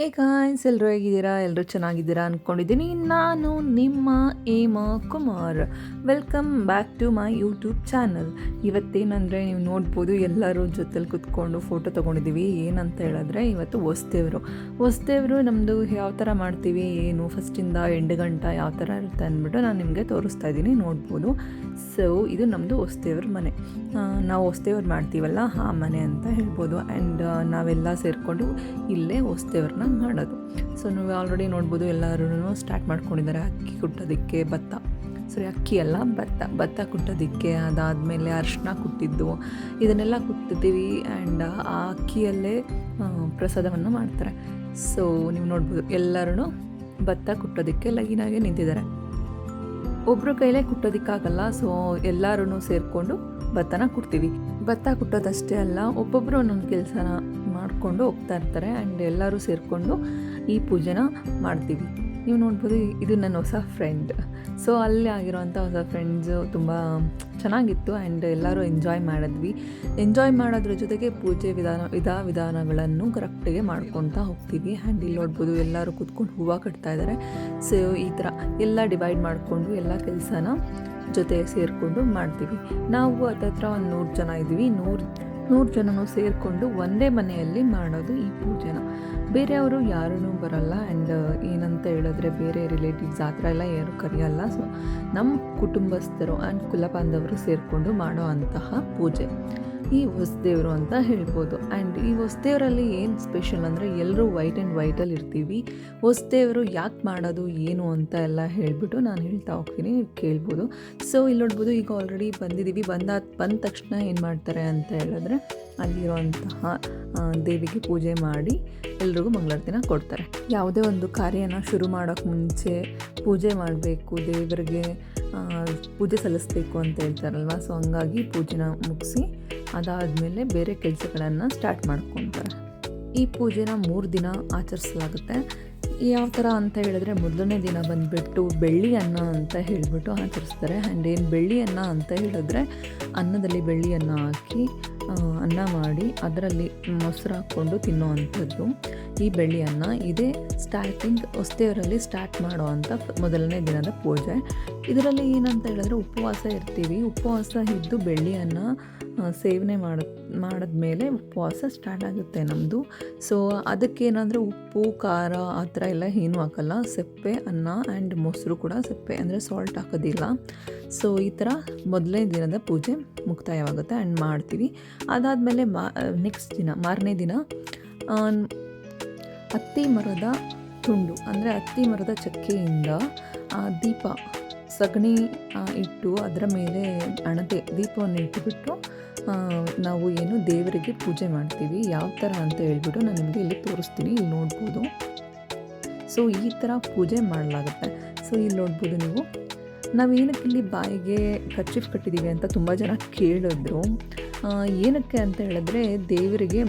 ಹೇ guys ಎಲ್ಲರೂ ಹೇಗಿದ್ದೀರಾ? ಎಲ್ಲರೂ ಚೆನ್ನಾಗಿದ್ದೀರಾ ಅಂದ್ಕೊಂಡಿದ್ದೀನಿ ನಾನು ನಿಮ್ಮ Hema Kumar. Welcome back to my YouTube channel ಇವತ್ತೇನಂದರೆ ನೀವು ನೋಡ್ಬೋದು, ಎಲ್ಲರೂ ಜೊತೆಲಿ ಕುತ್ಕೊಂಡು ಫೋಟೋ ತೊಗೊಂಡಿದ್ದೀವಿ. ಏನಂತ ಹೇಳಿದ್ರೆ, ಇವತ್ತು ಹೊಸ್ದೇವರು. ಹೊಸ್ದೇವರು ನಮ್ಮದು ಯಾವ ಥರ ಮಾಡ್ತೀವಿ, ಏನು ಫಸ್ಟಿಂದ ಎಂಟು ಗಂಟೆ ಯಾವ ಥರ ಇರುತ್ತೆ ಅಂದ್ಬಿಟ್ಟು ನಾನು ನಿಮಗೆ ತೋರಿಸ್ತಾ ಇದ್ದೀನಿ, ನೋಡ್ಬೋದು. ಸೊ ಇದು ನಮ್ಮದು ಹೊಸ್ದೇವ್ರ ಮನೆ. ನಾವು ಹೊಸ್ದೇವ್ರು ಮಾಡ್ತೀವಲ್ಲ, ಆ ಮನೆ ಅಂತ ಹೇಳ್ಬೋದು. ಆ್ಯಂಡ್ ನಾವೆಲ್ಲ ಸೇರಿಕೊಂಡು ಇಲ್ಲೇ ಹೊಸ್ದೇವ್ರನ್ನ ಮಾಡೋದು. ಸೊ ನೀವು ಆಲ್ರೆಡಿ ನೋಡ್ಬೋದು ಎಲ್ಲರೂ ಸ್ಟಾರ್ಟ್ ಮಾಡ್ಕೊಂಡಿದ್ದಾರೆ ಅಕ್ಕಿ ಕುಟ್ಟೋದಕ್ಕೆ ಭತ್ತ. ಸರಿ ಅಕ್ಕಿ ಅಲ್ಲ ಭತ್ತ ಭತ್ತ ಕುಟ್ಟೋದಕ್ಕೆ ಅದಾದಮೇಲೆ ಅರಿಶಿನ ಕುಟ್ಟಿದ್ದು, ಇದನ್ನೆಲ್ಲ ಕುಟ್ಟಿದ್ದೀವಿ ಆ್ಯಂಡ್ ಆ ಅಕ್ಕಿಯಲ್ಲೇ ಪ್ರಸಾದವನ್ನು ಮಾಡ್ತಾರೆ. ಸೊ ನೀವು ನೋಡ್ಬೋದು ಎಲ್ಲರೂ ಭತ್ತ ಕುಟ್ಟೋದಕ್ಕೆ ಲೈನಾಗೆ ನಿಂತಿದ್ದಾರೆ. ಒಬ್ಬರು ಕೈಲೇ ಕುಟ್ಟೋದಕ್ಕಾಗಲ್ಲ ಸೊ ಎಲ್ಲರೂ ಸೇರಿಕೊಂಡು ಭತ್ತನ ಕುಟ್ತೀವಿ. ಭತ್ತ ಕುಟ್ಟೋದಷ್ಟೇ ಅಲ್ಲ ಒಬ್ಬೊಬ್ಬರು ಒಂದೊಂದು ಕೆಲಸನ ಮಾಡಿಕೊಂಡು ಹೋಗ್ತಾ ಇರ್ತಾರೆ ಆ್ಯಂಡ್ ಎಲ್ಲರೂ ಸೇರಿಕೊಂಡು ಈ ಪೂಜೆನ ಮಾಡ್ತೀವಿ. ನೀವು ನೋಡ್ಬೋದು ಇದು ನನ್ನ ಹೊಸ ಫ್ರೆಂಡ್ ಸೊ ಅಲ್ಲಿ ಆಗಿರೋಂಥ ಹೊಸ ಫ್ರೆಂಡ್ಸು ತುಂಬ ಚೆನ್ನಾಗಿತ್ತು ಆ್ಯಂಡ್ ಎಲ್ಲರೂ ಎಂಜಾಯ್ ಮಾಡಿದ್ವಿ. ಎಂಜಾಯ್ ಮಾಡೋದ್ರ ಜೊತೆಗೆ ಪೂಜೆ ವಿಧಾನ ವಿಧ ವಿಧಾನಗಳನ್ನು ಕರೆಕ್ಟಾಗಿ ಮಾಡ್ಕೊತಾ ಹೋಗ್ತೀವಿ. ಆ್ಯಂಡ್ ಇಲ್ಲಿ ನೋಡ್ಬೋದು ಎಲ್ಲರೂ ಕೂತ್ಕೊಂಡು ಹೂವು ಕಟ್ತಾ ಇದ್ದಾರೆ. ಸೊ ಈ ಥರ ಎಲ್ಲ ಡಿವೈಡ್ ಮಾಡಿಕೊಂಡು ಎಲ್ಲ ಕೆಲಸನ ಜೊತೆ ಸೇರಿಕೊಂಡು ಮಾಡ್ತೀವಿ. ನಾವು ಹತ್ತತ್ರ ಒಂದು ನೂರು ಜನ ಇದ್ವಿ ನೂರು ನೂರು ಜನನು ಸೇರಿಕೊಂಡು ಒಂದೇ ಮನೆಯಲ್ಲಿ ಮಾಡೋದು ಈ ಪೂಜೆನ. ಬೇರೆಯವರು ಯಾರೂ ಬರಲ್ಲ ಆ್ಯಂಡ್ ಏನಂತ ಹೇಳಿದ್ರೆ ಬೇರೆ ರಿಲೇಟಿವ್ಸ್ ಆ ಥರ ಎಲ್ಲ ಯಾರು ಕರೆಯಲ್ಲ. ಸೊ ನಮ್ಮ ಕುಟುಂಬಸ್ಥರು ಆ್ಯಂಡ್ ಕುಲಬಾಂಧವರು ಸೇರಿಕೊಂಡು ಮಾಡೋ ಅಂತಹ ಪೂಜೆ. ಈ ಹೊಸದೇವರು ಅಂತ ಹೇಳ್ಬೋದು. ಆ್ಯಂಡ್ ಈ ಹೊಸದೇವರಲ್ಲಿ ಏನು ಸ್ಪೆಷಲ್ ಅಂದರೆ ಎಲ್ಲರೂ ವೈಟ್ ಆ್ಯಂಡ್ ವೈಟಲ್ಲಿ ಇರ್ತೀವಿ. ಹೊಸದೇವರು ಯಾಕೆ ಮಾಡೋದು, ಏನು ಅಂತ ಎಲ್ಲ ಹೇಳಿಬಿಟ್ಟು ನಾನು ಹೇಳ್ತಾ ಹೋಗ್ತೀನಿ, ಕೇಳ್ಬೋದು. ಸೊ ಇಲ್ಲಿ ನೋಡ್ಬೋದು ಈಗ ಆಲ್ರೆಡಿ ಬಂದಿದ್ದೀವಿ. ಬಂದಾದ, ಬಂದ ತಕ್ಷಣ ಏನು ಮಾಡ್ತಾರೆ ಅಂತ ಹೇಳಿದ್ರೆ ಅಲ್ಲಿರುವಂತಹ ದೇವಿಗೆ ಪೂಜೆ ಮಾಡಿ ಎಲ್ರಿಗೂ ಮಂಗಳಾರತಿನ ಕೊಡ್ತಾರೆ. ಯಾವುದೇ ಒಂದು ಕಾರ್ಯನ ಶುರು ಮಾಡೋಕ್ಕೆ ಮುಂಚೆ ಪೂಜೆ ಮಾಡಬೇಕು, ದೇವರಿಗೆ ಪೂಜೆ ಸಲ್ಲಿಸ್ಬೇಕು ಅಂತ ಹೇಳ್ತಾರಲ್ವ? ಸೊ ಹಂಗಾಗಿ ಪೂಜೆನ ಮುಗಿಸಿ ಅದಾದಮೇಲೆ ಬೇರೆ ಕೆಲಸಗಳನ್ನು ಸ್ಟಾರ್ಟ್ ಮಾಡ್ಕೊತಾರೆ. ಈ ಪೂಜೆನ ಮೂರು ದಿನ ಆಚರಿಸಲಾಗುತ್ತೆ. ಯಾವ ಥರ ಅಂತ ಹೇಳಿದ್ರೆ ಮೊದಲನೇ ದಿನ ಬಂದುಬಿಟ್ಟು ಬೆಳ್ಳಿ ಅನ್ನ ಅಂತ ಹೇಳಿಬಿಟ್ಟು ಆಚರಿಸ್ತಾರೆ. ಆ್ಯಂಡ್ ಏನು ಬೆಳ್ಳಿ ಅನ್ನ ಅಂತ ಹೇಳಿದ್ರೆ ಅನ್ನದಲ್ಲಿ ಬೆಳ್ಳಿಯನ್ನು ಹಾಕಿ ಅನ್ನ ಮಾಡಿ ಅದರಲ್ಲಿ ಮೊಸರು ಹಾಕ್ಕೊಂಡು ತಿನ್ನುವಂಥದ್ದು. ಈ ಬೆಳ್ಳಿ ಅನ್ನ ಇದೇ ಸ್ಟಾರ್ಟಿಂಗ್ ಹೊಸ್ತೆಯವರಲ್ಲಿ ಸ್ಟಾರ್ಟ್ ಮಾಡೋ ಮೊದಲನೇ ದಿನದ ಪೂಜೆ. ಇದರಲ್ಲಿ ಏನಂತ ಹೇಳಿದ್ರೆ ಉಪವಾಸ ಇರ್ತೀವಿ. ಉಪವಾಸ ಇದ್ದು ಬೆಳ್ಳಿ ಅನ್ನ ಆ, ಸೇವನೆ ಮಾಡ, ಮಾಡಿದ್ಮೇಲೆ ಉಪವಾಸ ಸ್ಟಾರ್ಟ್ ಆಗುತ್ತೆ ನಮ್ಮದು ಸೊ ಅದಕ್ಕೇನಂದರೆ ಉಪ್ಪು, ಖಾರ ಆ ಥರ ಎಲ್ಲ ಏನೂ ಹಾಕಲ್ಲ. ಸಪ್ಪೆ, ಅನ್ನ ಆ್ಯಂಡ್ ಮೊಸರು ಕೂಡ ಸಪ್ಪೆ, ಅಂದರೆ ಸಾಲ್ಟ್ ಹಾಕೋದಿಲ್ಲ. ಸೊ ಈ ಥರ ಮೊದಲನೇ ದಿನದ ಪೂಜೆ ಮುಕ್ತಾಯವಾಗುತ್ತೆ ಆ್ಯಂಡ್ ಮಾಡ್ತೀವಿ. ಅದಾದಮೇಲೆ ಮಾ ನೆಕ್ಸ್ಟ್ ದಿನ, ಮಾರನೇ ದಿನ ಹತ್ತಿ ಮರದ ತುಂಡು, ಅಂದರೆ ಹತ್ತಿ ಮರದ ಚಕ್ಕೆಯಿಂದ ದೀಪ, ಸಗಣಿ ಇಟ್ಟು ಅದರ ಮೇಲೆ ಅಣತೆ ದೀಪವನ್ನು ಇಟ್ಟುಬಿಟ್ಟು ನಾವು ಏನು ದೇವರಿಗೆ ಪೂಜೆ ಮಾಡ್ತೀವಿ. ಯಾವ ಥರ ಅಂತ ಹೇಳ್ಬಿಟ್ಟು ನಾನು ನಿಮಗೆ ಇಲ್ಲಿ ತೋರಿಸ್ತೀನಿ. ಇಲ್ಲಿ ನೋಡ್ಬೋದು. ಸೊ ಈ ಥರ ಪೂಜೆ ಮಾಡಲಾಗುತ್ತೆ. ಸೊ ಇಲ್ಲಿ ನೋಡ್ಬೋದು ನೀವು. ನಾವೇನಕ್ಕೆ ಇಲ್ಲಿ ಬಾಯಿಗೆ ಕರ್ಚಿಫ್ ಕಟ್ಟಿದ್ದೀವಿ ಅಂತ ತುಂಬ ಜನ ಕೇಳಿದ್ರು. ಏನಕ್ಕೆ ಅಂತ ಹೇಳಿದ್ರೆ ದೇವರಿಗೆ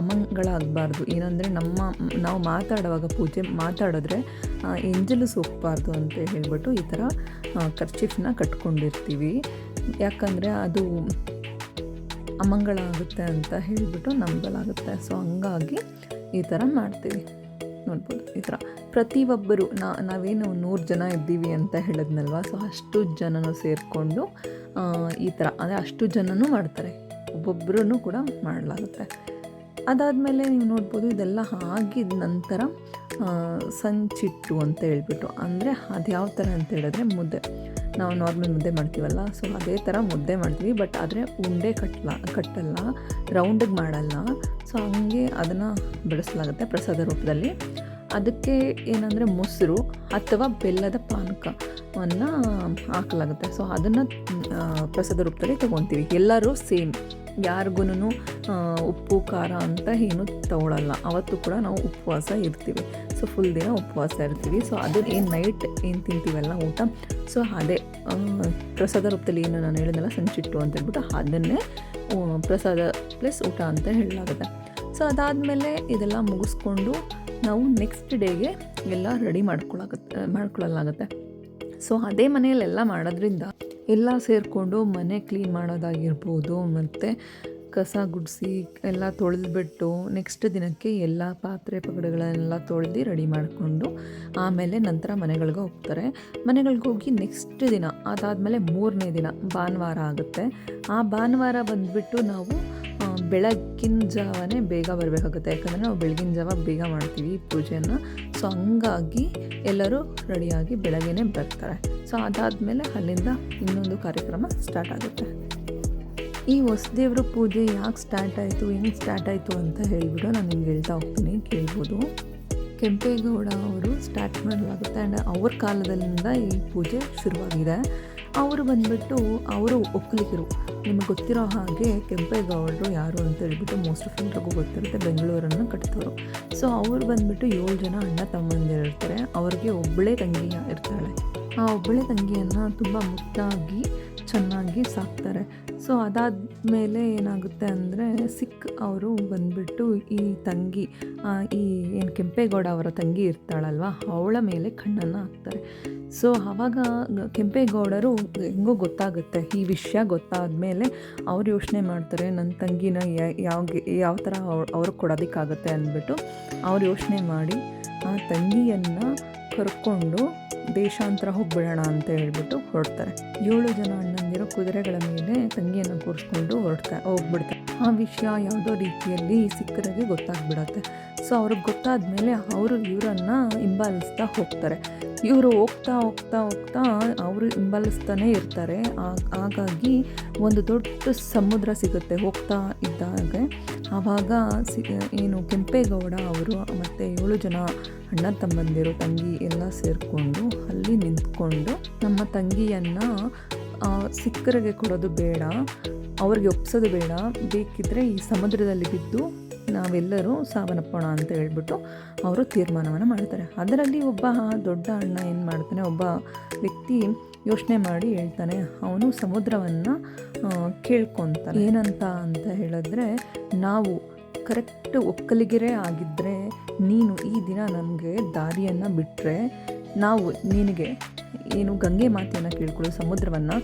ಅಮಂಗಳ ಆಗಬಾರ್ದು. ಏನಂದರೆ ನಮ್ಮ, ನಾವು ಮಾತಾಡುವಾಗ ಪೂಜೆ ಮಾತಾಡಿದ್ರೆ ಎಂಜಲು ಸೋಕ್ಬಾರ್ದು ಅಂತ ಹೇಳ್ಬಿಟ್ಟು ಈ ಥರ ಕರ್ಚಿಫ್ನ ಕಟ್ಕೊಂಡಿರ್ತೀವಿ. ಯಾಕಂದರೆ ಅದು ಅಮಂಗಳ ಆಗುತ್ತೆ ಅಂತ ಹೇಳಿಬಿಟ್ಟು ನಂಬಲಾಗುತ್ತೆ. ಸೊ ಹಂಗಾಗಿ ಈ ಥರ ಮಾಡ್ತೀವಿ. ನೋಡ್ಬೋದು, ಈ ಥರ. ಪ್ರತಿಯೊಬ್ಬರು, ನಾ, ನಾವೇನು ನೂರು ಜನ ಇದ್ದೀವಿ ಅಂತ ಹೇಳಿದ್ನಲ್ವ? ಸೊ ಅಷ್ಟು ಜನನೂ ಸೇರಿಕೊಂಡು ಈ ಥರ. ಅಂದರೆ ಅಷ್ಟು ಜನನೂ ಮಾಡ್ತಾರೆ. ಒಬ್ಬೊಬ್ಬರೂ ಕೂಡ ಮಾಡಲಾಗುತ್ತೆ. ಅದಾದಮೇಲೆ ನೀವು ನೋಡ್ಬೋದು ಇದೆಲ್ಲ ಆಗಿದ ನಂತರ ಸಂಚಿಟ್ಟು ಅಂತ ಹೇಳ್ಬಿಟ್ಟು, ಅಂದರೆ ಅದು ಯಾವ ಥರ ಅಂತ ಹೇಳಿದ್ರೆ ಮುದ್ದೆ. ನಾವು ನಾರ್ಮಲ್ ಮುದ್ದೆ ಮಾಡ್ತೀವಲ್ಲ ಸೊ ಅದೇ ಥರ ಮುದ್ದೆ ಮಾಡ್ತೀವಿ ಬಟ್ ಆದರೆ ಉಂಡೆ ಕಟ್ಟಲ್ಲ ಕಟ್ಟಲ್ಲ ರೌಂಡಿಗೆ ಮಾಡಲ್ಲ. ಸೊ ಹಂಗೆ ಅದನ್ನು ಬೆಳೆಸಲಾಗುತ್ತೆ ಪ್ರಸಾದ ರೂಪದಲ್ಲಿ. ಅದಕ್ಕೆ ಏನಂದರೆ ಮೊಸರು ಅಥವಾ ಬೆಲ್ಲದ ಪಾನಕವನ್ನು ಹಾಕಲಾಗುತ್ತೆ. ಸೊ ಅದನ್ನು ಪ್ರಸಾದ ರೂಪದಲ್ಲಿ ತೊಗೊತೀವಿ. ಎಲ್ಲರೂ ಸೇಮ್. ಯಾರಿಗೂ ಉಪ್ಪು, ಖಾರ ಅಂತ ಏನು ತಗೊಳ್ಳಲ್ಲ ಅವತ್ತು ಕೂಡ ನಾವು ಉಪವಾಸ ಇರ್ತೀವಿ. ಸೊ ಫುಲ್ ದಿನ ಉಪವಾಸ ಇರ್ತೀವಿ. ಸೊ ಅದು ಏನು ನೈಟ್ ಏನು ತಿಂತೀವಲ್ಲ ಊಟ? ಸೊ ಅದೇ ಪ್ರಸಾದ ರೂಪದಲ್ಲಿ ಏನು ನಾನು ಹೇಳಿದ್ನಲ್ಲ, ಸಂಚಿಟ್ಟು ಅಂತ ಹೇಳ್ಬಿಟ್ಟು ಅದನ್ನೇ ಪ್ರಸಾದ ಪ್ಲಸ್ ಊಟ ಅಂತ ಹೇಳಲಾಗುತ್ತೆ. ಸೊ ಅದಾದಮೇಲೆ ಇದೆಲ್ಲ ಮುಗಿಸ್ಕೊಂಡು ನಾವು ನೆಕ್ಸ್ಟ್ ಡೇಗೆ ಎಲ್ಲ ರೆಡಿ ಮಾಡ್ಕೊಳಕತ್ತೆ ಮಾಡ್ಕೊಳ್ಳಲಾಗುತ್ತೆ ಸೊ ಅದೇ ಮನೆಯಲ್ಲೆಲ್ಲ ಮಾಡೋದ್ರಿಂದ ಎಲ್ಲ ಸೇರಿಕೊಂಡು ಮನೆ ಕ್ಲೀನ್ ಮಾಡೋದಾಗಿರ್ಬೋದು, ಮತ್ತು ಕಸ ಗುಡಿಸಿ ಎಲ್ಲ ತೊಳೆದ್ಬಿಟ್ಟು ನೆಕ್ಸ್ಟ್ ದಿನಕ್ಕೆ ಎಲ್ಲ ಪಾತ್ರೆ ಪಗಡೆಗಳನ್ನೆಲ್ಲ ತೊಳೆದು ರೆಡಿ ಮಾಡಿಕೊಂಡು ಆಮೇಲೆ ನಂತರ ಮನೆಗಳಿಗೆ ಹೋಗ್ತಾರೆ. ಮನೆಗಳಿಗೆ ಹೋಗಿ ನೆಕ್ಸ್ಟ್ ದಿನ, ಅದಾದಮೇಲೆ ಮೂರನೇ ದಿನ ಭಾನುವಾರ ಆಗುತ್ತೆ. ಆ ಭಾನುವಾರ ಬಂದುಬಿಟ್ಟು ನಾವು ಆ, ಬೆಳಗ್ಗಿನ ಜಾವನೇ ಬೇಗ ಬರಬೇಕಾಗುತ್ತೆ. ಯಾಕಂದರೆ ನಾವು ಬೆಳಗಿನ ಜಾವ ಬೇಗ ಮಾಡ್ತೀವಿ ಪೂಜೆಯನ್ನು. ಸೊ ಹಂಗಾಗಿ ಎಲ್ಲರೂ ರೆಡಿಯಾಗಿ ಬೆಳಗ್ಗೆನೇ ಬರ್ತಾರೆ. ಸೊ ಅದಾದಮೇಲೆ ಅಲ್ಲಿಂದ ಇನ್ನೊಂದು ಕಾರ್ಯಕ್ರಮ ಸ್ಟಾರ್ಟ್ ಆಗುತ್ತೆ. ಈ ಹೊಸದೇವ್ರ ಪೂಜೆ ಯಾಕೆ ಸ್ಟಾರ್ಟ್ ಆಯಿತು ಹೆಂಗೆ ಸ್ಟಾರ್ಟ್ ಆಯಿತು ಅಂತ ಹೇಳಿಬಿಟ್ಟು ನಾನು ನಿಮ್ಗೆ ಹೇಳ್ತಾ ಹೋಗ್ತೀನಿ. ಕೇಳ್ಬೋದು. ಕೆಂಪೇಗೌಡ ಅವರು ಸ್ಟಾರ್ಟ್ ಮಾಡಲಾಗುತ್ತೆ. ಆ್ಯಂಡ್ ಅವ್ರ ಕಾಲದಲ್ಲಿಂದ ಈ ಪೂಜೆ ಶುರುವಾಗಿದೆ. ಅವರು ಬಂದ್ಬಿಟ್ಟು ಅವರು ಒಕ್ಕಲಿಗರು. ನಿಮಗೆ ಗೊತ್ತಿರೋ ಹಾಗೆ ಕೆಂಪೇಗೌಡರು ಯಾರು ಅಂತ ಹೇಳ್ಬಿಟ್ಟು ಮೋಸ್ಟ್ ಆಫ್ ಎಲ್ರಿಗೂ ಗೊತ್ತಿರುತ್ತೆ, ಬೆಂಗಳೂರನ್ನು ಕಟ್ತವರು ಸೊ ಅವರು ಬಂದ್ಬಿಟ್ಟು ಏಳು ಜನ ಅಣ್ಣ ತಮ್ಮಂದಿರು ಇರ್ತಾರೆ. ಅವ್ರಿಗೆ ಒಬ್ಬಳೇ ತಂಗಿ ಇರ್ತಾಳೆ. ಆ ಒಬ್ಬಳೆ ತಂಗಿಯನ್ನು ತುಂಬ ಮುದ್ದಾಗಿ, ಚೆನ್ನಾಗಿ ಸಾಕ್ತಾರೆ. ಸೊ ಅದಾದಮೇಲೆ ಏನಾಗುತ್ತೆ ಅಂದರೆ ಸಿಖ್ ಅವರು ಬಂದ್ಬಿಟ್ಟು ಈ ತಂಗಿ ಈ ಏನು ಕೆಂಪೇಗೌಡ ಅವರ ತಂಗಿ ಇರ್ತಾಳಲ್ವ, ಅವಳ ಮೇಲೆ ಕಣ್ಣನ್ನು ಹಾಕ್ತಾರೆ. ಸೊ ಆವಾಗ ಕೆಂಪೇಗೌಡರು ಹೆಂಗೋ ಗೊತ್ತಾಗುತ್ತೆ, ಈ ವಿಷಯ ಗೊತ್ತಾದಮೇಲೆ ಅವ್ರು ಯೋಚನೆ ಮಾಡ್ತಾರೆ ನನ್ನ ತಂಗಿನ ಯಾವ ಯಾವ ಥರ ಅವ್ರಿಗೆ ಕೊಡೋದಕ್ಕಾಗುತ್ತೆ ಅಂದ್ಬಿಟ್ಟು ಅವ್ರು ಯೋಚನೆ ಮಾಡಿ, ಆ ತಂಗಿಯನ್ನು ಕರ್ಕೊಂಡು ದೇಶಾಂತರ ಹೋಗ್ಬಿಡೋಣ ಅಂತ ಹೇಳ್ಬಿಟ್ಟು ಹೊರಡ್ತಾರೆ. ಏಳು ಜನ ಅಣ್ಣಂದಿರು ಕುದುರೆಗಳ ಮೇಲೆ ತಂಗಿಯನ್ನು ಕೂರಿಸ್ಕೊಂಡು ಹೊರಡ್ತಾ ಹೋಗ್ಬಿಡ್ತಾರೆ. ಆ ವಿಷಯ ಯಾವುದೋ ರೀತಿಯಲ್ಲಿ ಸಿಕ್ಕರಿಗೆ ಗೊತ್ತಾಗ್ಬಿಡತ್ತೆ. ಸೊ ಅವ್ರಿಗೆ ಗೊತ್ತಾದ್ಮೇಲೆ ಅವರು ಇವರನ್ನು ಹಿಂಬಾಲಿಸ್ತಾ ಹೋಗ್ತಾರೆ. ಇವರು ಹೋಗ್ತಾ ಹೋಗ್ತಾ ಹೋಗ್ತಾ ಅವರು ಹಿಂಬಾಲಿಸ್ತಾನೆ ಇರ್ತಾರೆ. ಹಾಗಾಗಿ ಒಂದು ದೊಡ್ಡ ಸಮುದ್ರ ಸಿಗುತ್ತೆ ಹೋಗ್ತಾ ಇದ್ದಾಗೆ. ಆವಾಗ ಸಿ ಏನು ಕೆಂಪೇಗೌಡ ಅವರು ಮತ್ತು ಏಳು ಜನ ಅಣ್ಣ ತಮ್ಮಂದಿರು, ತಂಗಿ ಎಲ್ಲ ಸೇರಿಕೊಂಡು ಅಲ್ಲಿ ನಿಂತ್ಕೊಂಡು ನಮ್ಮ ತಂಗಿಯನ್ನು ಸಿಕ್ಕರಿಗೆ ಕೊಡೋದು ಬೇಡ, ಅವ್ರಿಗೆ ಒಪ್ಸೋದು ಬೇಡ ಬೇಕಿದ್ದರೆ ಈ ಸಮುದ್ರದಲ್ಲಿ ಬಿದ್ದು ನಾವೆಲ್ಲರೂ ಸಾವನ್ನಪ್ಪೋಣ ಅಂತ ಹೇಳ್ಬಿಟ್ಟು ಅವರು ತೀರ್ಮಾನವನ್ನು ಮಾಡ್ತಾರೆ. ಅದರಲ್ಲಿ ಒಬ್ಬ ದೊಡ್ಡ ಅಣ್ಣ ಏನು ಮಾಡ್ತಾನೆ, ಒಬ್ಬ ವ್ಯಕ್ತಿ ಯೋಚನೆ ಮಾಡಿ ಹೇಳ್ತಾನೆ, ಅವನು ಸಮುದ್ರವನ್ನು ಕೇಳ್ಕೊತಾನೆ. ಏನಂತ ಅಂತ ಹೇಳಿದ್ರೆ, ನಾವು ಕರೆಕ್ಟ್ ಒಕ್ಕಲಿಗರೇ ಆಗಿದ್ದರೆ ನೀನು ಈ ದಿನ ನನಗೆ ದಾರಿಯನ್ನು ಬಿಟ್ಟರೆ ನಾವು ನಿನಗೆ ಏನು ಗಂಗೆ ಮಾತೆಯನ್ನು ಕೇಳ್ಕೊಳ್ಳೋ ಸಮುದ್ರವನ್ನು,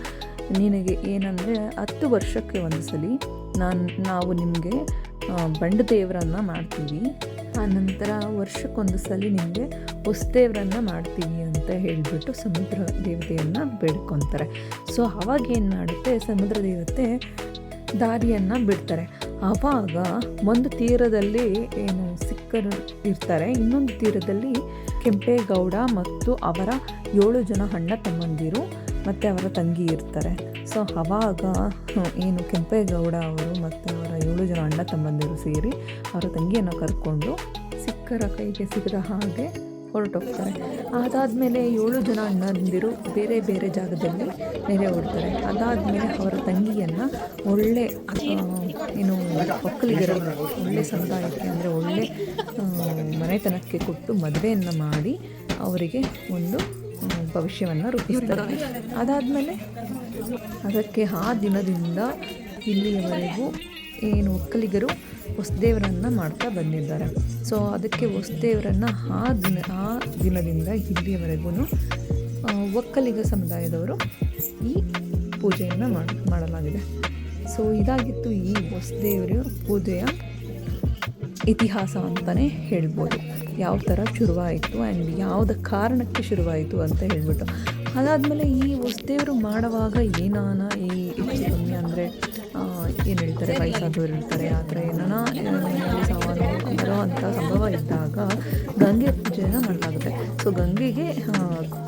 ನಿನಗೆ ಏನಂದರೆ ಹತ್ತು ವರ್ಷಕ್ಕೆ ಒಂದು ಸಲ ನಾನು, ನಾವು ನಿಮಗೆ ಬಂಡ ದೇವರನ್ನು ಮಾಡ್ತೀವಿ. ಆ ನಂತರ ವರ್ಷಕ್ಕೊಂದು ಸಲ ನಿಮಗೆ ಹೊಸದೇವ್ರನ್ನ ಮಾಡ್ತೀವಿ ಅಂತ. ಹೇಳಿಬಿಟ್ಟು ಸಮುದ್ರ ದೇವತೆಯನ್ನು ಬೇಡ್ಕೊತಾರೆ. ಸೊ ಆವಾಗ ಏನು ಮಾಡುತ್ತೆ? ಸಮುದ್ರ ದೇವತೆ ದಾರಿಯನ್ನು ಬಿಡ್ತಾರೆ. ಆವಾಗ ಒಂದು ತೀರದಲ್ಲಿ ಏನು ಸಿಕ್ಕರು ಇರ್ತಾರೆ. ಇನ್ನೊಂದು ತೀರದಲ್ಲಿ ಕೆಂಪೇಗೌಡ ಮತ್ತು ಅವರ ಏಳು ಜನ ಅಣ್ಣ ತಮ್ಮಂದಿರು ಮತ್ತು ಅವರ ತಂಗಿ ಇರ್ತಾರೆ. ಸೊ ಆವಾಗ ಏನು ಕೆಂಪೇಗೌಡ ಅವರು ಮತ್ತು ಅವರ ಏಳು ಜನ ಅಣ್ಣ ತಮ್ಮಂದಿರು ಸೇರಿ ಅವರ ತಂಗಿಯನ್ನು ಕರ್ಕೊಂಡು ಸಿಕ್ಕರ ಕೈಗೆ ಸಿಗದ ಹಾಗೆ ಹೊರಟೋಗ್ತಾರೆ. ಅದಾದಮೇಲೆ ಏಳು ಜನ ಅಣ್ಣಂದಿರು ಬೇರೆ ಬೇರೆ ಜಾಗದಲ್ಲಿ ನೆರೆ ಹೊಡ್ತಾರೆ ಅದಾದಮೇಲೆ ಅವರ ತಂಗಿಯನ್ನು ಒಳ್ಳೆ ಏನು ಒಕ್ಕಲಿಗರ, ಒಳ್ಳೆ ಸಮುದಾಯಕ್ಕೆ ಅಂದರೆ ಒಳ್ಳೆ ಮನೆತನಕ್ಕೆ ಕೊಟ್ಟು ಮದುವೆಯನ್ನು ಮಾಡಿ ಅವರಿಗೆ ಒಂದು ಭವಿಷ್ಯವನ್ನು ರೂಪಿಸ್ತಾರೆ. ಅದಾದಮೇಲೆ ಅದಕ್ಕೆ ಆ ದಿನದಿಂದ ಇಲ್ಲಿಯವರೆಗೂ ಏನು ಒಕ್ಕಲಿಗರು ಹೊಸದೇವರನ್ನು ಮಾಡ್ತಾ ಬಂದಿದ್ದಾರೆ. ಸೊ ಅದಕ್ಕೆ ಹೊಸದೇವರನ್ನು ಆ ದಿನ, ಆ ದಿನದಿಂದ ಇಲ್ಲಿಯವರೆಗೂ ಒಕ್ಕಲಿಗ ಸಮುದಾಯದವರು ಈ ಪೂಜೆಯನ್ನು ಮಾಡಿ, ಮಾಡಲಾಗಿದೆ. ಸೊ ಇದಾಗಿತ್ತು ಈ ಹೊಸದೇವರ ಪೂಜೆಯ ಇತಿಹಾಸ ಅಂತಲೇ ಹೇಳ್ಬೋದು. ಯಾವ ಥರ ಶುರುವಾಯಿತು ಆ್ಯಂಡ್ ಯಾವುದ ಕಾರಣಕ್ಕೆ ಶುರುವಾಯಿತು ಅಂತ ಹೇಳ್ಬಿಟ್ಟು. ಅದಾದಮೇಲೆ ಈ ಹೊಸದೇವರು ಮಾಡುವಾಗ ಏನಾನ ಈ ಅಂದರೆ ಏನು ಹೇಳ್ತಾರೆ? ವಯಸ್ಸಾದವ್ರು ಇರ್ತಾರೆ ಆ ಥರ ಏನೋ ಸವಾಲು ಬರೋ ಅಂಥ ಸಂಭವ ಇದ್ದಾಗ ಗಂಗೆ ಪೂಜೆಯನ್ನು ಮಾಡಲಾಗುತ್ತೆ. ಸೊ ಗಂಗೆಗೆ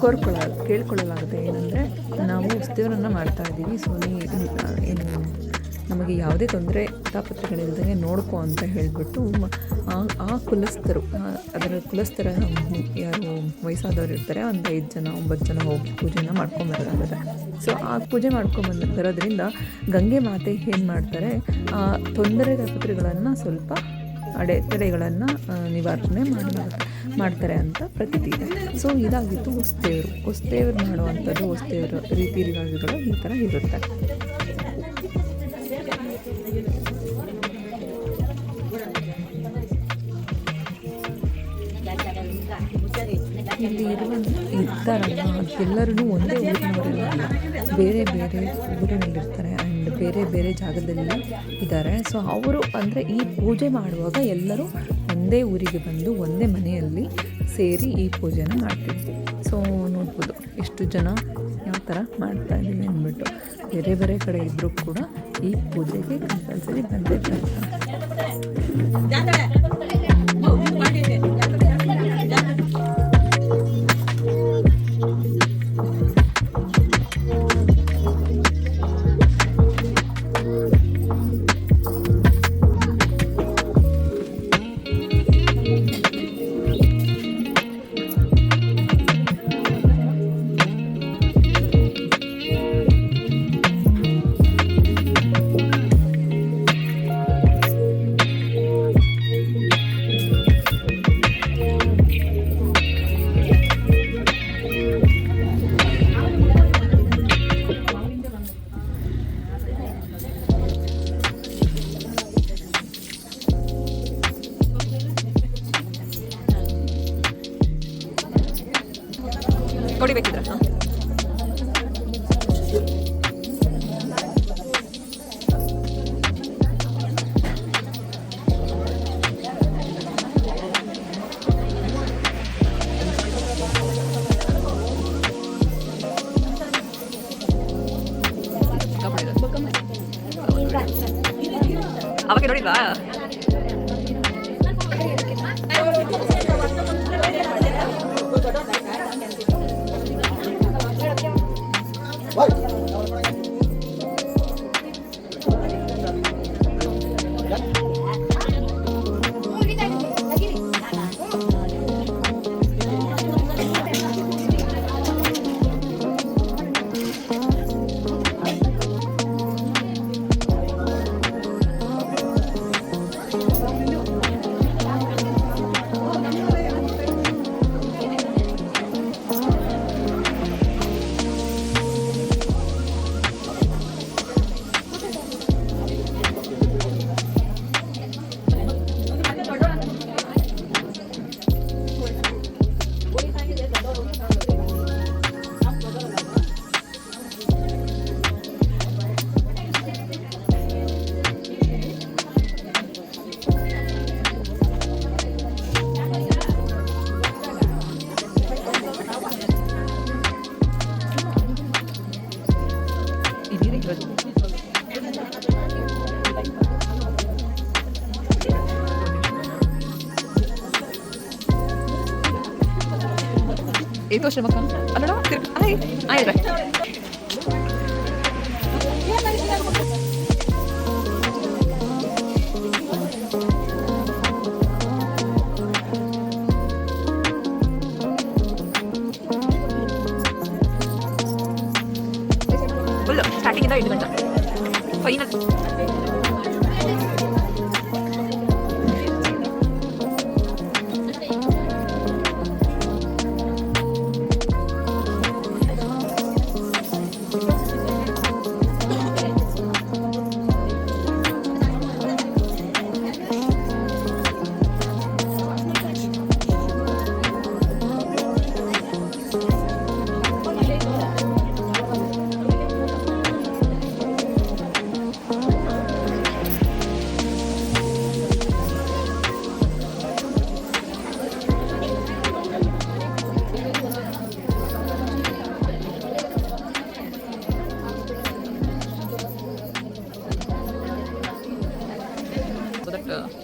ಕೋರ್ಕೊಳ್ಳ ಕೇಳ್ಕೊಳ್ಳಲಾಗುತ್ತೆ. ಏನಂದರೆ, ನಾವು ಉಸ್ತೇವರನ್ನು ಮಾಡ್ತಾ ಇದ್ದೀವಿ. ಸೊ ನೀ ಏನು, ನಮಗೆ ಯಾವುದೇ ತೊಂದರೆ ತಾಪತ್ರಗಳಿಲ್ಲದೆ ನೋಡ್ಕೊ ಅಂತ ಹೇಳಿಬಿಟ್ಟು ಆ ಆ ಕುಲಸ್ಥರು ಅದರ ಕುಲಸ್ಥರ ಯಾರು ವಯಸ್ಸಾದವ್ರು ಇರ್ತಾರೆ, ಒಂದು ಐದು ಜನ, ಒಂಬತ್ತು ಜನ ಹೋಗಿ ಪೂಜೆನ ಮಾಡ್ಕೊಂಬರ್ತಾರೆ ಸೊ ಆ ಪೂಜೆ ಮಾಡ್ಕೊಂಬಂದು ಬರೋದ್ರಿಂದ ಗಂಗೆ ಮಾತೆ ಏನು ಮಾಡ್ತಾರೆ? ಆ ತೊಂದರೆ ತಾಪತ್ರಗಳನ್ನು ಸ್ವಲ್ಪ ಅಡೆ ತಡೆಗಳನ್ನು ನಿವಾರಣೆ ಮಾಡಿ ಮಾಡ್ತಾರೆ ಅಂತ ಪ್ರತೀತಿ. ಇದೆ ಸೊ ಇದಾಗಿತ್ತು ಹೊಸದೇವರು ಹೊಸದೇವ್ರು ಮಾಡುವಂಥದ್ದು ಹೊಸದೇವ್ರ ರೀತಿ ರಿವಾಜುಗಳು ಈ ಥರ ಇರುತ್ತೆ. ಇರುವ ಇರ್ತಾರಲ್ಲ ಎಲ್ಲರೂ ಒಂದೇ ಊರಿನವರೆಲ್ಲ ಬೇರೆ ಬೇರೆ ಊರಿನಲ್ಲಿರ್ತಾರೆ ಆ್ಯಂಡ್ ಬೇರೆ ಬೇರೆ ಜಾಗದಲ್ಲಿ ಇದ್ದಾರೆ. ಸೊ ಅವರು ಅಂದರೆ ಈ ಪೂಜೆ ಮಾಡುವಾಗ ಎಲ್ಲರೂ ಒಂದೇ ಊರಿಗೆ ಬಂದು ಒಂದೇ ಮನೆಯಲ್ಲಿ ಸೇರಿ ಈ ಪೂಜೆನ ಮಾಡ್ತೀವಿ. ಸೊ ನೋಡ್ಬೋದು ಎಷ್ಟು ಜನ ಯಾವ ಥರ ಮಾಡ್ತಾ ಇದ್ದೀವಿ ಅಂದ್ಬಿಟ್ಟು. ಬೇರೆ ಬೇರೆ ಕಡೆ ಇದ್ದರೂ ಕೂಡ ಈ ಪೂಜೆಗೆ ಕಂಪಲ್ಸರಿ ಬಂದೇ ಬರ್ತಾರೆ que não.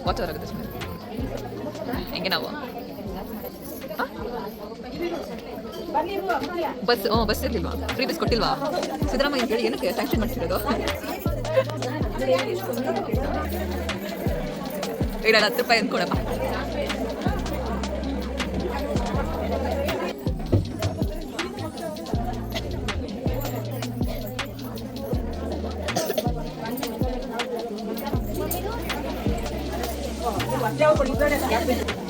That watch hour ಆಗುತ್ತೆ ಹೆಂಗೆ ನಾವು? ಬಸ್ ಹ್ಞೂ ಬಸ್ ಇರಲಿಲ್ವಾ? ಫ್ರೀ ಬಸ್ ಕೊಟ್ಟಿಲ್ವಾ? ಸಿದ್ದರಾಮಯ್ಯ ಹೇಳಿ ಏನಕ್ಕೆ ಸ್ಯಾಂಕ್ಷನ್ ಮಾಡ್ತಿರೋದು? ಇಡಲ್ಲ ಹತ್ತು ರೂಪಾಯಿ ಅಂದ್ಕೊಡಪ್ಪ chao por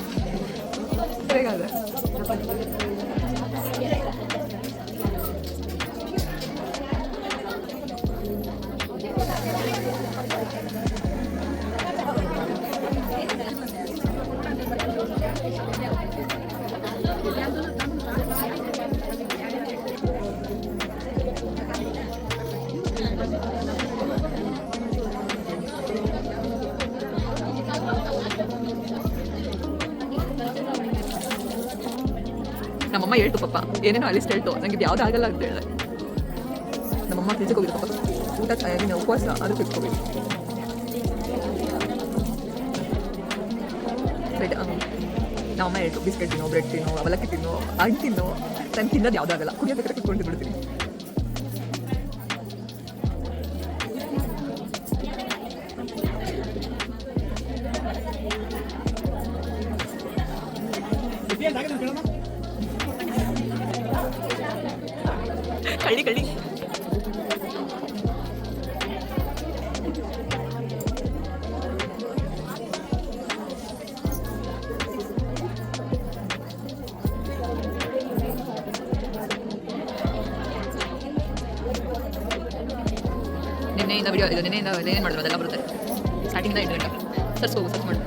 ಏನೇನೋ ಅಲಿಸ್ಟ್ ಹೇಳ್ತು. ನನಗೆ ಇದು ಯಾವ್ದು ಆಗಲ್ಲ ಅಂತ ಹೇಳಿದೆ. ನಮ್ಮಮ್ಮ ಫ್ರಿಜ್ಗೆ ಹೋಗಿದ್ದ ಊಟ ಏನು ಉಪವಾಸ ಅದು ತಿಳ್ಕೊಬೇಕು ರೈಟ್ ನಮ್ಮಮ್ಮ ಹೇಳ್ತು, ಬಿಸ್ಕೆಟ್ ತಿನ್ನೋ, ಬ್ರೆಡ್ ತಿನ್ನೋ, ಅವಲಕ್ಕಿ ತಿನ್ನೋ, ಹಣ್ಣು ತಿನ್ನೋ, ನಾನು ತಿನ್ನೋದು ಯಾವುದಾಗಲ್ಲ ಕುಡಿಯೋದಕ್ಕೆ ಕುತ್ಕೊಂಡು ಬಿಡ್ತೀನಿ ಕಳ್ಳಿ ಕಳ್ಳಿ ನಿನ್ನೆಯಿಂದ ವಿಡಿಯೋ ಇದು, ನಿನ್ನೆಯಿಂದ ಏನೇನು ಮಾಡಿದ್ರು ಅದೆಲ್ಲ ಬರುತ್ತೆ ಸ್ಟಾರ್ಟಿಂಗಿಂದ ಎಂಟು ಗಂಟೆ ಸರ್ಚ್ ಹೋಗು ಸರ್ಚ್ ಮಾಡು.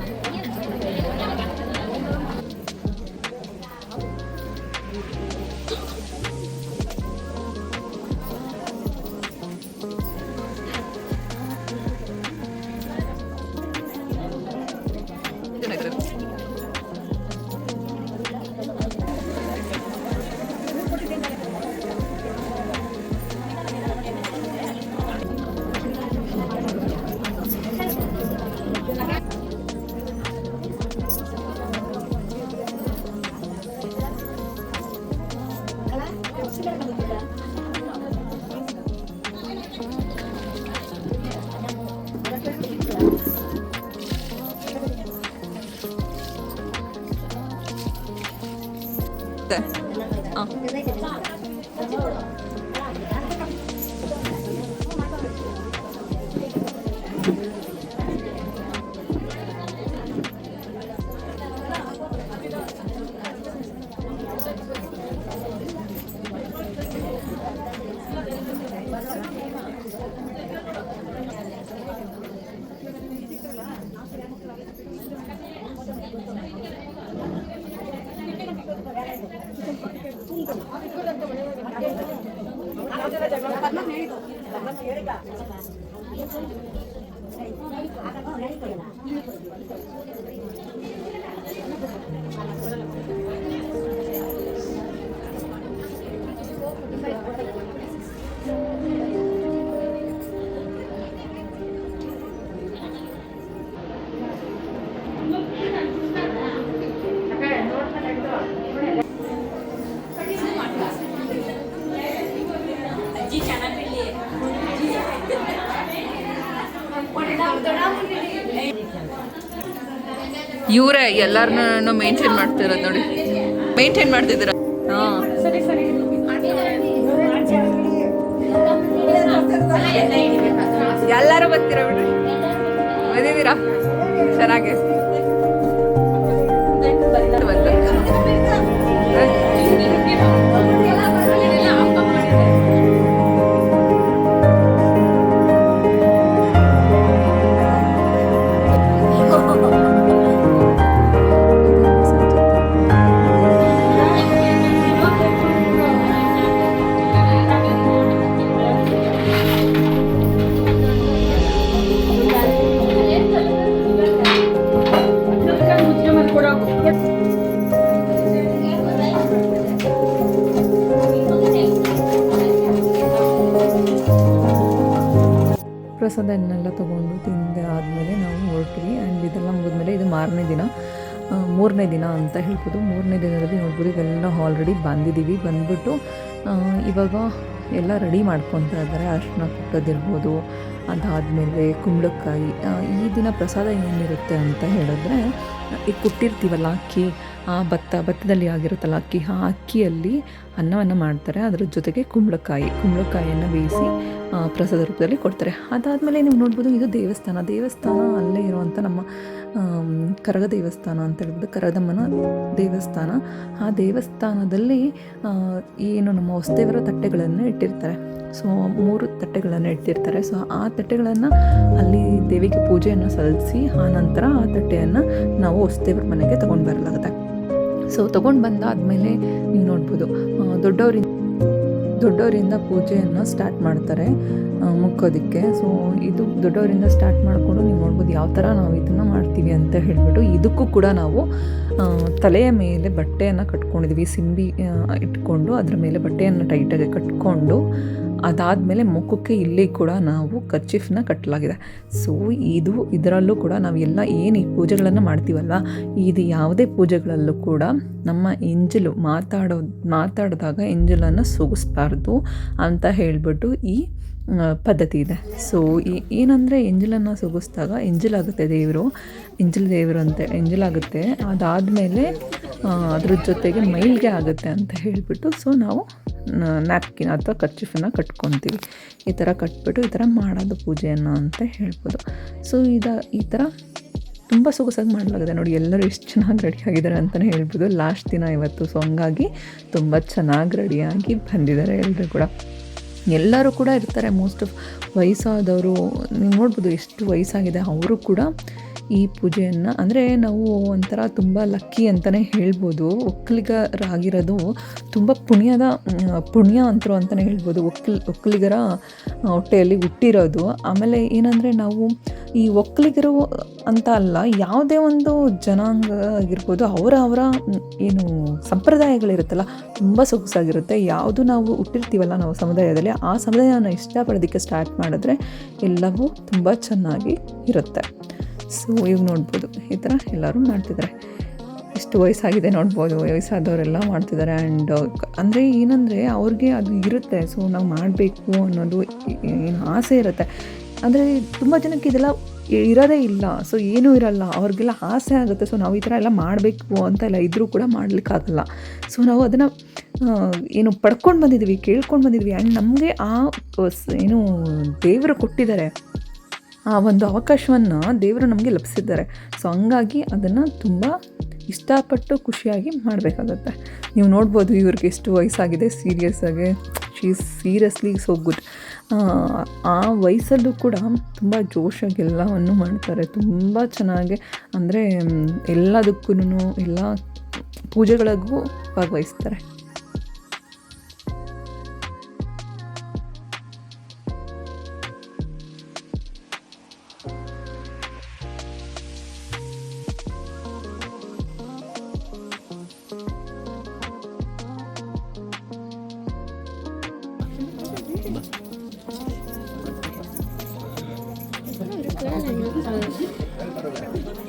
Thank you. ಇವರೇ ಎಲ್ಲರನ್ನೂ ಮೇಂಟೈನ್ ಮಾಡ್ತಿರೋದು ನೋಡಿ. ಮೇಂಟೈನ್ ಮಾಡ್ತಿದ್ದೀರ? ಹಾಂ. ಎಲ್ಲರೂ ಬರ್ತೀರಾ ಬಿಡ್ರಿ? ಬಂದಿದ್ದೀರಾ? ಚೆನ್ನಾಗಿ. ಬಂದ್ಬಿಟ್ಟು ಇವಾಗ ಎಲ್ಲ ರೆಡಿ ಮಾಡ್ಕೊತಾ ಇದ್ದಾರೆ. ಅರ್ಶಿನ ಕುಟ್ಟೋದಿರ್ಬೋದು, ಅದಾದಮೇಲೆ ಕುಂಬಳಕಾಯಿ ಈ ದಿನ ಪ್ರಸಾದ ಏನಿರುತ್ತೆ ಅಂತ ಹೇಳಿದ್ರೆ, ಈ ಕುಟ್ಟಿರ್ತೀವಲ್ಲ ಅಕ್ಕಿ, ಆ ಭತ್ತ, ಭತ್ತದಲ್ಲಿ ಆಗಿರುತ್ತಲ್ಲ ಅಕ್ಕಿ, ಆ ಅಕ್ಕಿಯಲ್ಲಿ ಅನ್ನವನ್ನು ಮಾಡ್ತಾರೆ. ಅದರ ಜೊತೆಗೆ ಕುಂಬಳಕಾಯಿ, ಕುಂಬಳಕಾಯಿಯನ್ನು ಬೇಯಿಸಿ ಪ್ರಸಾದ ರೂಪದಲ್ಲಿ ಕೊಡ್ತಾರೆ. ಅದಾದಮೇಲೆ ನೀವು ನೋಡ್ಬೋದು, ಇದು ದೇವಸ್ಥಾನ. ದೇವಸ್ಥಾನ ಅಲ್ಲೇ ಇರುವಂಥ ನಮ್ಮ ಕರಗ ದೇವಸ್ಥಾನ ಅಂತ ಹೇಳ್ಬೋದು. ಕರಗದಮ್ಮನ ದೇವಸ್ಥಾನ. ಆ ದೇವಸ್ಥಾನದಲ್ಲಿ ಏನು ನಮ್ಮ ಹೊಸದೇವರ ತಟ್ಟೆಗಳನ್ನು ಇಟ್ಟಿರ್ತಾರೆ. ಸೊ, ಮೂರು ತಟ್ಟೆಗಳನ್ನು ಇಟ್ಟಿರ್ತಾರೆ. ಸೊ, ಆ ತಟ್ಟೆಗಳನ್ನು ಅಲ್ಲಿ ದೇವಿಗೆ ಪೂಜೆಯನ್ನು ಸಲ್ಲಿಸಿ, ಆ ನಂತರ ಆ ತಟ್ಟೆಯನ್ನು ನಾವು ಹೊಸದೇವ್ರ ಮನೆಗೆ ತೊಗೊಂಡು ಬರಲಾಗುತ್ತೆ. ಸೊ, ತೊಗೊಂಡು ಬಂದಾದಮೇಲೆ ನೀವು ನೋಡ್ಬೋದು ದೊಡ್ಡವರಿಂದ ದೊಡ್ಡವರಿಂದ ಪೂಜೆಯನ್ನು ಸ್ಟಾರ್ಟ್ ಮಾಡ್ತಾರೆ. ಮುಕ್ಕೋದಕ್ಕೆ. ಸೊ ಇದು ದೊಡ್ಡವರಿಂದ ಸ್ಟಾರ್ಟ್ ಮಾಡಿಕೊಂಡು ನೀವು ನೋಡ್ಬೋದು ಯಾವ ಥರ ನಾವು ಇದನ್ನು ಮಾಡ್ತೀವಿ ಅಂತ ಹೇಳಿಬಿಟ್ಟು ಇದಕ್ಕೂ ಕೂಡ ನಾವು ತಲೆಯ ಮೇಲೆ ಬಟ್ಟೆಯನ್ನು ಕಟ್ಕೊಂಡಿದ್ವಿ. ಸಿಂಬಿ ಇಟ್ಕೊಂಡು ಅದರ ಮೇಲೆ ಬಟ್ಟೆಯನ್ನು ಟೈಟಾಗಿ ಕಟ್ಕೊಂಡು ಅದಾದಮೇಲೆ ಮುಖಕ್ಕೆ ಇಲ್ಲಿ ಕೂಡ ನಾವು ಕರ್ಚಿಫ್ನ ಕಟ್ಟಲಾಗಿದೆ ಸೊ ಇದು ಇದರಲ್ಲೂ ಕೂಡ ನಾವು ಎಲ್ಲ ಏನು ಈ ಪೂಜೆಗಳನ್ನು ಮಾಡ್ತೀವಲ್ಲ ಇದು ಯಾವುದೇ ಪೂಜೆಗಳಲ್ಲೂ ಕೂಡ ನಮ್ಮ ಎಂಜಲು ಮಾತಾಡೋ, ಮಾತಾಡಿದಾಗ ಎಂಜಲನ್ನು ಸೋಗಿಸ್ಬಾರ್ದು ಅಂತ ಹೇಳಿಬಿಟ್ಟು ಈ ಪದ್ಧತಿ ಇದೆ. ಸೊ ಏನಂದರೆ ಎಂಜಲನ್ನು ಸುಗಿಸ್ದಾಗ ಎಂಜಲಾಗುತ್ತೆ ದೇವರು. ಎಂಜಲ್ ದೇವರು ಅಂತ ಎಂಜಲಾಗುತ್ತೆ ಅದಾದಮೇಲೆ ಅದ್ರ ಜೊತೆಗೆ ಮೈಲ್ಗೆ ಆಗುತ್ತೆ ಅಂತ ಹೇಳಿಬಿಟ್ಟು ಸೊ ನಾವು ನ್ಯಾಪ್ಕಿನ್ ಅಥವಾ ಕರ್ಚಿಫನ್ನು ಕಟ್ಕೊತೀವಿ. ಈ ಥರ ಕಟ್ಬಿಟ್ಟು, ಈ ಥರ ಮಾಡೋದು ಪೂಜೆಯನ್ನು ಅಂತ ಹೇಳ್ಬೋದು. ಸೊ ಇದ, ಈ ಥರ ತುಂಬ ಸೊಗಸಾಗಿ ಮಾಡಲಾಗಿದೆ ನೋಡಿ, ಎಲ್ಲರೂ ಎಷ್ಟು ಚೆನ್ನಾಗಿ ರೆಡಿಯಾಗಿದ್ದಾರೆ ಅಂತಲೇ ಹೇಳ್ಬೋದು. ಲಾಸ್ಟ್ ದಿನ ಇವತ್ತು ಸೊ ಹಂಗಾಗಿ ತುಂಬ ಚೆನ್ನಾಗಿ ರೆಡಿಯಾಗಿ ಬಂದಿದ್ದಾರೆ ಎಲ್ಲರೂ ಕೂಡ. ಎಲ್ಲರೂ ಕೂಡ ಇರ್ತಾರೆ. ಮೋಸ್ಟ್ ಆಫ್ ವಯಸ್ಸಾದವರು ನೀವು ನೋಡ್ಬೋದು ಎಷ್ಟು ವಯಸ್ಸಾಗಿದೆ. ಅವರು ಕೂಡ ಈ ಪೂಜೆಯನ್ನು, ಅಂದರೆ ನಾವು ಒಂಥರ ತುಂಬ ಲಕ್ಕಿ ಅಂತಲೇ ಹೇಳ್ಬೋದು. ಒಕ್ಕಲಿಗರಾಗಿರೋದು ತುಂಬ ಪುಣ್ಯದ ಪುಣ್ಯ ಅಂತರು ಅಂತಲೇ ಹೇಳ್ಬೋದು. ಒಕ್ಕಲ್ ಒಕ್ಕಲಿಗರ ಹೊಟ್ಟೆಯಲ್ಲಿ ಹುಟ್ಟಿರೋದು. ಆಮೇಲೆ ಏನಂದರೆ ನಾವು ಈ ಒಕ್ಕಲಿಗರು ಅಂತ ಅಲ್ಲ, ಯಾವುದೇ ಒಂದು ಜನಾಂಗ ಆಗಿರ್ಬೋದು, ಅವರ ಅವರ ಏನು ಸಂಪ್ರದಾಯಗಳಿರುತ್ತಲ್ಲ, ತುಂಬ ಸೊಗಸಾಗಿರುತ್ತೆ. ಯಾವುದು ನಾವು ಹುಟ್ಟಿರ್ತೀವಲ್ಲ ನಾವು ಸಮುದಾಯದಲ್ಲಿ, ಆ ಸಮುದಾಯವನ್ನು ಇಷ್ಟಪಡೋದಕ್ಕೆ ಸ್ಟಾರ್ಟ್ ಮಾಡಿದ್ರೆ ಎಲ್ಲವೂ ತುಂಬ ಚೆನ್ನಾಗಿ ಇರುತ್ತೆ. ಸೊ ಇವಾಗ ನೋಡ್ಬೋದು. ಈ ಥರ ಎಲ್ಲರೂ ಮಾಡ್ತಿದ್ದಾರೆ. ಎಷ್ಟು ವಯಸ್ಸಾಗಿದೆ ನೋಡ್ಬೋದು. ವಯಸ್ಸಾದವರೆಲ್ಲ ಮಾಡ್ತಿದ್ದಾರೆ. ಆ್ಯಂಡ್ ಅಂದರೆ ಏನಂದರೆ ಅವ್ರಿಗೆ ಅದು ಇರುತ್ತೆ. ಸೊ ನಾವು ಮಾಡಬೇಕು ಅನ್ನೋದು ಏನು ಆಸೆ ಇರುತ್ತೆ. ಅಂದರೆ ತುಂಬ ಜನಕ್ಕೆ ಇದೆಲ್ಲ ಇರೋದೇ ಇಲ್ಲ. ಸೊ ಏನೂ ಇರಲ್ಲ. ಅವ್ರಿಗೆಲ್ಲ ಆಸೆ ಆಗುತ್ತೆ. ಸೊ ನಾವು ಈ ಥರ ಎಲ್ಲ ಮಾಡಬೇಕು ಅಂತ ಎಲ್ಲ ಇದ್ದರೂ ಕೂಡ ಮಾಡಲಿಕ್ಕಾಗಲ್ಲ. ಸೊ ನಾವು ಅದನ್ನು ಏನು ಪಡ್ಕೊಂಡು ಬಂದಿದ್ವಿ ಕೇಳ್ಕೊಂಡು ಬಂದಿದ್ವಿ ಆ್ಯಂಡ್ ನಮಗೆ ಆ, ಏನು, ದೇವರು ಕೊಟ್ಟಿದ್ದಾರೆ. ಆ ಒಂದು ಅವಕಾಶವನ್ನು ದೇವರು ನಮಗೆ ಲಭಿಸಿದ್ದಾರೆ. ಸೊ ಹಂಗಾಗಿ ಅದನ್ನು ತುಂಬ ಇಷ್ಟಪಟ್ಟು ಖುಷಿಯಾಗಿ ಮಾಡಬೇಕಾಗತ್ತೆ. ನೀವು ನೋಡ್ಬೋದು ಇವ್ರಿಗೆ ಎಷ್ಟು ವಯಸ್ಸಾಗಿದೆ ಸೀರಿಯಸ್ ಆಗಿ. ಸೀರಿಯಸ್ಲಿ ಸೊ ಗುಡ್ ಆ ವಯಸ್ಸಲ್ಲೂ ಕೂಡ ತುಂಬ ಜೋಶಾಗಿ ಎಲ್ಲವನ್ನು ಮಾಡ್ತಾರೆ. ತುಂಬ ಚೆನ್ನಾಗಿ, ಅಂದರೆ ಎಲ್ಲದಕ್ಕೂ ಎಲ್ಲ ಪೂಜೆಗಳಿಗೂ ಭಾಗವಹಿಸ್ತಾರೆ. 저는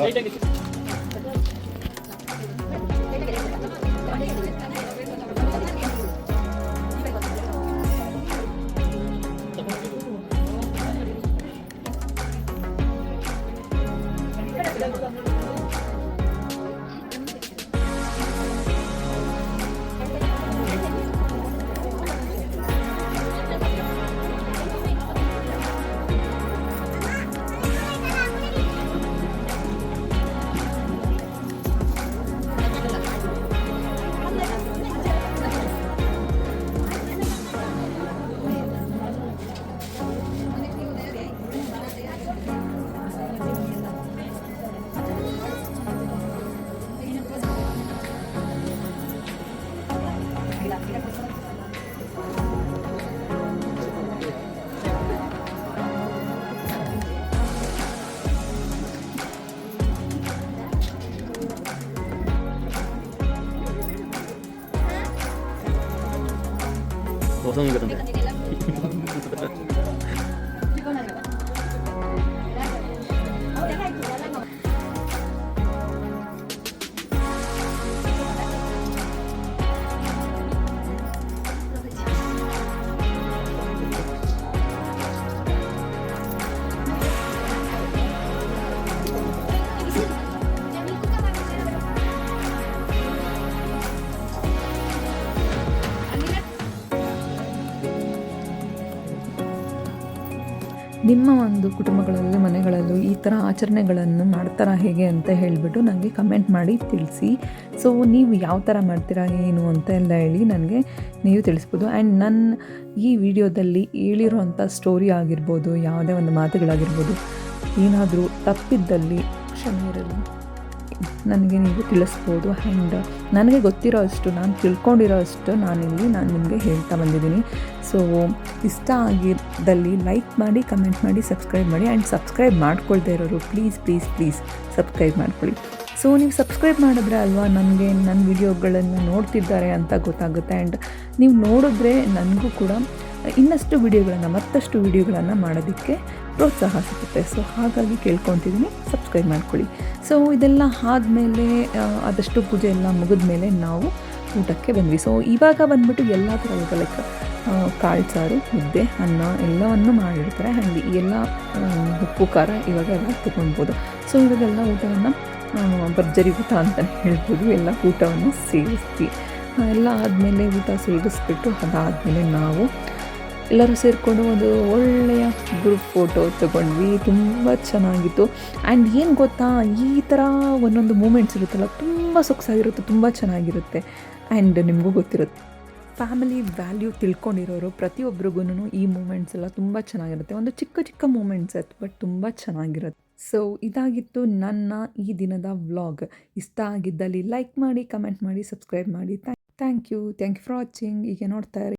এটা 생각하 는. ನಿಮ್ಮ ಒಂದು ಕುಟುಂಬಗಳಲ್ಲಿ, ಮನೆಗಳಲ್ಲೂ ಈ ಥರ ಆಚರಣೆಗಳನ್ನು ಮಾಡ್ತಾರಾ ಹೇಗೆ ಅಂತ ಹೇಳಿಬಿಟ್ಟು ನನಗೆ ಕಮೆಂಟ್ ಮಾಡಿ ತಿಳಿಸಿ. ಸೊ ನೀವು ಯಾವ ಥರ ಮಾಡ್ತೀರಾ, ಏನು ಅಂತ ಎಲ್ಲ ಹೇಳಿ ನನಗೆ ನೀವು ತಿಳಿಸ್ಬೋದು. ಆ್ಯಂಡ್ ನನ್ನ ಈ ವಿಡಿಯೋದಲ್ಲಿ ಹೇಳಿರೋವಂಥ ಸ್ಟೋರಿ ಆಗಿರ್ಬೋದು, ಯಾವುದೇ ಒಂದು ಮಾತುಗಳಾಗಿರ್ಬೋದು, ಏನಾದರೂ ತಪ್ಪಿದ್ದಲ್ಲಿ ಕ್ಷಮೆ ಇರಲಿ. ನನಗೆ ನೀವು ತಿಳಿಸ್ಬೋದು ಆ್ಯಂಡ್ ನನಗೆ ಗೊತ್ತಿರೋ ಅಷ್ಟು, ನಾನು ತಿಳ್ಕೊಂಡಿರೋ ಅಷ್ಟು ನಾನಿಲ್ಲಿ ನಾನು ನಿಮಗೆ ಹೇಳ್ತಾ ಬಂದಿದ್ದೀನಿ. ಸೊ ಇಷ್ಟ ಆಗಿದ್ದಲ್ಲಿ ಲೈಕ್ ಮಾಡಿ ಕಮೆಂಟ್ ಮಾಡಿ ಸಬ್ಸ್ಕ್ರೈಬ್ ಮಾಡಿ ಆ್ಯಂಡ್ ಸಬ್ಸ್ಕ್ರೈಬ್ ಮಾಡ್ಕೊಳ್ದೆ ಇರೋರು ಪ್ಲೀಸ್ ಪ್ಲೀಸ್ ಪ್ಲೀಸ್ ಸಬ್ಸ್ಕ್ರೈಬ್ ಮಾಡ್ಕೊಳ್ಳಿ. ಸೊ ನೀವು ಸಬ್ಸ್ಕ್ರೈಬ್ ಮಾಡಿದ್ರೆ ಅಲ್ವಾ ನನಗೆ ನನ್ನ ವಿಡಿಯೋಗಳನ್ನು ನೋಡ್ತಿದ್ದಾರೆ ಅಂತ ಗೊತ್ತಾಗುತ್ತೆ ಆ್ಯಂಡ್ ನೀವು ನೋಡಿದ್ರೆ ನನಗೂ ಕೂಡ ಇನ್ನಷ್ಟು ವಿಡಿಯೋಗಳನ್ನು ಮತ್ತಷ್ಟು ವಿಡಿಯೋಗಳನ್ನು ಮಾಡೋದಕ್ಕೆ ಪ್ರೋತ್ಸಾಹ ಸಿಗುತ್ತೆ ಸೊ ಹಾಗಾಗಿ ಕೇಳ್ಕೊತಿದ್ದೀನಿ ಸಬ್ಸ್ಕ್ರೈಬ್ ಮಾಡ್ಕೊಳ್ಳಿ. ಸೊ ಇದೆಲ್ಲ ಆದಮೇಲೆ ಆದಷ್ಟು ಪೂಜೆ ಎಲ್ಲ ಮುಗಿದ ಮೇಲೆ ನಾವು ಊಟಕ್ಕೆ ಬಂದ್ವಿ. ಸೊ ಇವಾಗ ಬಂದ್ಬಿಟ್ಟು ಎಲ್ಲ ಥರದ ಲೈಕ್ ಕಾಳು ಸಾರು ಮುದ್ದೆ ಅನ್ನ ಎಲ್ಲವನ್ನು ಮಾಡಿರ್ತಾರೆ. ಹಾಗೆ ಎಲ್ಲ ಉಪ್ಪು ಖಾರ ಇವಾಗ ಎಲ್ಲ ತೊಗೊಳ್ಬೋದು ಸೊ ಇವಾಗೆಲ್ಲ ಊಟವನ್ನು ಭರ್ಜರಿ ಊಟ ಅಂತಲೇ ಹೇಳ್ಬೋದು. ಎಲ್ಲ ಊಟವನ್ನು ಸೇರಿಸ್ತೀವಿ ಆ, ಎಲ್ಲ ಆದಮೇಲೆ ಊಟ ಸೇರಿಸ್ಬಿಟ್ಟು ಅದಾದಮೇಲೆ ನಾವು ಎಲ್ಲರೂ ಸೇರಿಕೊಂಡು ಒಂದು ಒಳ್ಳೆಯ ಗ್ರೂಪ್ ಫೋಟೋ ತಗೊಂಡ್ವಿ, ತುಂಬ ಚೆನ್ನಾಗಿತ್ತು. ಆ್ಯಂಡ್ ಏನು ಗೊತ್ತಾ, ಈ ಥರ ಒಂದೊಂದು ಮೂಮೆಂಟ್ಸ್ ಇರುತ್ತಲ್ಲ, ತುಂಬ ಸೊಗಸಾಗಿರುತ್ತೆ, ತುಂಬ ಚೆನ್ನಾಗಿರುತ್ತೆ. ಆ್ಯಂಡ್ ನಿಮಗೂ ಗೊತ್ತಿರುತ್ತೆ ಫ್ಯಾಮಿಲಿ ವ್ಯಾಲ್ಯೂ ತಿಳ್ಕೊಂಡಿರೋರು ಪ್ರತಿಯೊಬ್ಬರಿಗೂ ಈ ಮೂಮೆಂಟ್ಸ್ ಎಲ್ಲ ತುಂಬ ಚೆನ್ನಾಗಿರುತ್ತೆ. ಒಂದು ಚಿಕ್ಕ ಚಿಕ್ಕ ಮೂಮೆಂಟ್ಸ್ ಅದು ಬಟ್ ತುಂಬ ಚೆನ್ನಾಗಿರುತ್ತೆ. ಸೊ ಇದಾಗಿತ್ತು ನನ್ನ ಈ ದಿನದ ವ್ಲಾಗ್ ಇಷ್ಟ ಆಗಿದ್ದಲ್ಲಿ ಲೈಕ್ ಮಾಡಿ ಕಮೆಂಟ್ ಮಾಡಿ ಸಬ್ಸ್ಕ್ರೈಬ್ ಮಾಡಿ. Thank you thank you for watching ಈಗ ನೋಡ್ತಾ ಇರಿ.